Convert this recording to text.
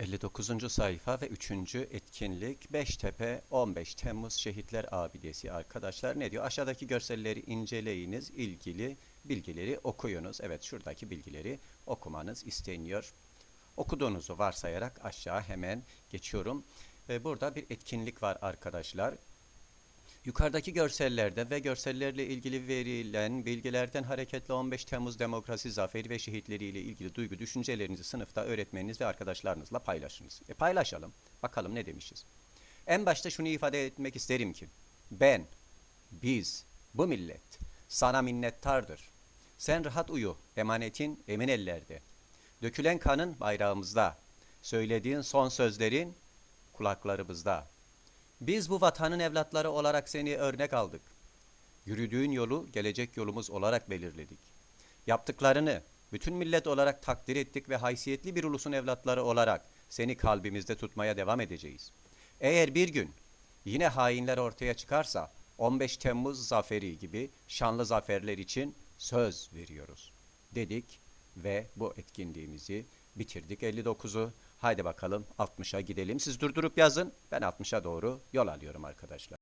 59. sayfa ve 3. etkinlik Beştepe 15 Temmuz Şehitler Abidesi arkadaşlar ne diyor? Aşağıdaki görselleri inceleyiniz, ilgili bilgileri okuyunuz. Evet şuradaki bilgileri okumanız isteniyor. Okuduğunuzu varsayarak aşağı hemen geçiyorum. Ve burada bir etkinlik var arkadaşlar. Yukarıdaki görsellerde ve görsellerle ilgili verilen bilgilerden hareketle 15 Temmuz Demokrasi Zaferi ve şehitleriyle ilgili duygu düşüncelerinizi sınıfta öğretmeniniz ve arkadaşlarınızla paylaşınız. E paylaşalım. Bakalım ne demişiz. En başta şunu ifade etmek isterim ki ben, biz, bu millet sana minnettardır. Sen rahat uyu, emanetin emin ellerde. Dökülen kanın bayrağımızda. Söylediğin son sözlerin kulaklarımızda. Biz bu vatanın evlatları olarak seni örnek aldık. Yürüdüğün yolu gelecek yolumuz olarak belirledik. Yaptıklarını bütün millet olarak takdir ettik ve haysiyetli bir ulusun evlatları olarak seni kalbimizde tutmaya devam edeceğiz. Eğer bir gün yine hainler ortaya çıkarsa 15 Temmuz zaferi gibi şanlı zaferler için söz veriyoruz dedik ve bu etkinliğimizi bitirdik 59'u. Haydi bakalım 60'a gidelim. Siz durdurup yazın. Ben 60'a doğru yol alıyorum arkadaşlar.